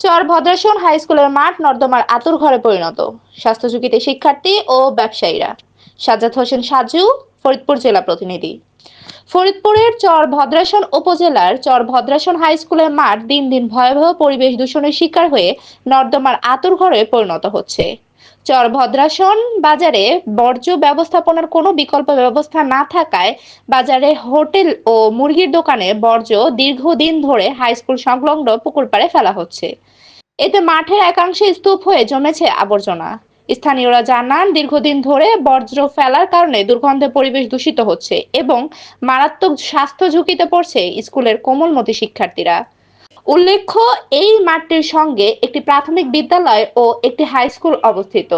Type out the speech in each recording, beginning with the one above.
চর bhadrasana high স্কুলের মাঠ নর্দমার আতুর ঘরে পরিণত। স্বাস্থ্য ঝুঁকিতে শিক্ষার্থী ও ব্যবসায়ীরা। সাজ্জাদ হোসেন সাজু, ফরিদপুর জেলা প্রতিনিধি। ফরিদপুরের চর ভদ্রাসন উপজেলার চর ভদ্রাসন হাই স্কুলের মাঠ দিন দিন ভয়াবহ পরিবেশ দূষণের শিকার হয়ে নর্দমার আতুর ঘরে পরিণত হচ্ছে। চর ভদ্রাসন বাজারে বর্জ্য ব্যবস্থাপনার কোনো বিকল্প ব্যবস্থা না থাকায় বাজারে হোটেল ও মুরগির দোকানে বর্জ্য দীর্ঘদিন ধরে হাই স্কুল সংলগ্ন পুকুর পাড়ে ফেলা হচ্ছে। এতে মাঠের একাংশে স্তূপ হয়ে জমেছে আবর্জনা। স্থানীয়রা জানান, দীর্ঘদিন ধরে বর্জ্য ফেলার কারণে দুর্গন্ধে পরিবেশ দূষিত হচ্ছে এবং মারাত্মক স্বাস্থ্য ঝুঁকিতে পড়ছে স্কুলের কোমলমতি শিক্ষার্থীরা। উল্লেখ্য, এই মাঠটির সঙ্গে একটি প্রাথমিক বিদ্যালয় ও একটি হাই স্কুল অবস্থিত।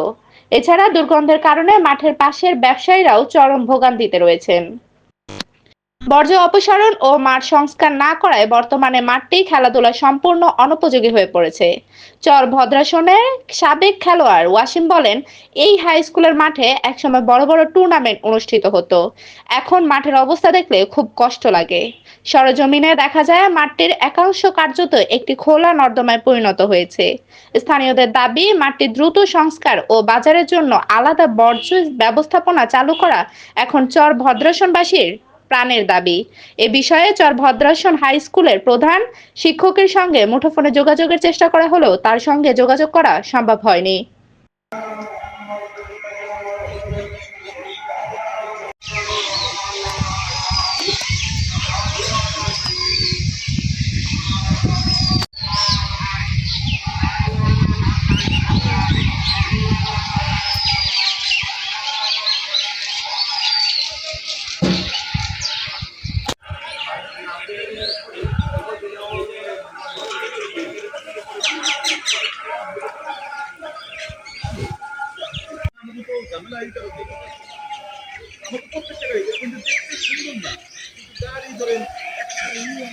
এছাড়া দুর্গন্ধের কারণে মাঠের পাশের ব্যবসায়ীরাও চরম ভোগান্তিতে রয়েছেন। বর্জ্য অপসারণ ও মাঠ সংস্কার না করায় বর্তমানে মাঠটি খেলাধুলা সম্পূর্ণ অনুপযোগী হয়ে পড়েছে। চর ভদ্রাসনের সাবেক খেলোয়াড় ওয়াসিম বলেন, এই হাই স্কুলের মাঠে একসময় বড় বড় টুর্নামেন্ট অনুষ্ঠিত হতো। এখন মাঠের অবস্থা দেখলে খুব কষ্ট লাগে। সরজমিনে দেখা যায় মাঠটির একাংশ কার্যত একটি খোলা নর্দমায় পরিণত হয়েছে। স্থানীয়দের দাবি, মাঠটি দ্রুত সংস্কার ও বাজারের জন্য আলাদা বর্জ্য ব্যবস্থাপনা চালু করা এখন চর ভদ্রাসনবাসীর প্রাণের দাবি। এ বিষয়ে চর ভদ্রাসন হাই স্কুলের প্রধান শিক্ষকের সঙ্গে মুঠোফোনে যোগাযোগের চেষ্টা করা হলেও তার সঙ্গে যোগাযোগ করা সম্ভব হয়নি। ঝামেলা এই কারণে প্রত্যেক জায়গায় কিন্তু দেখতে সুন্দর না কিন্তু গাড়ি ধরেন একসাথে নিয়ম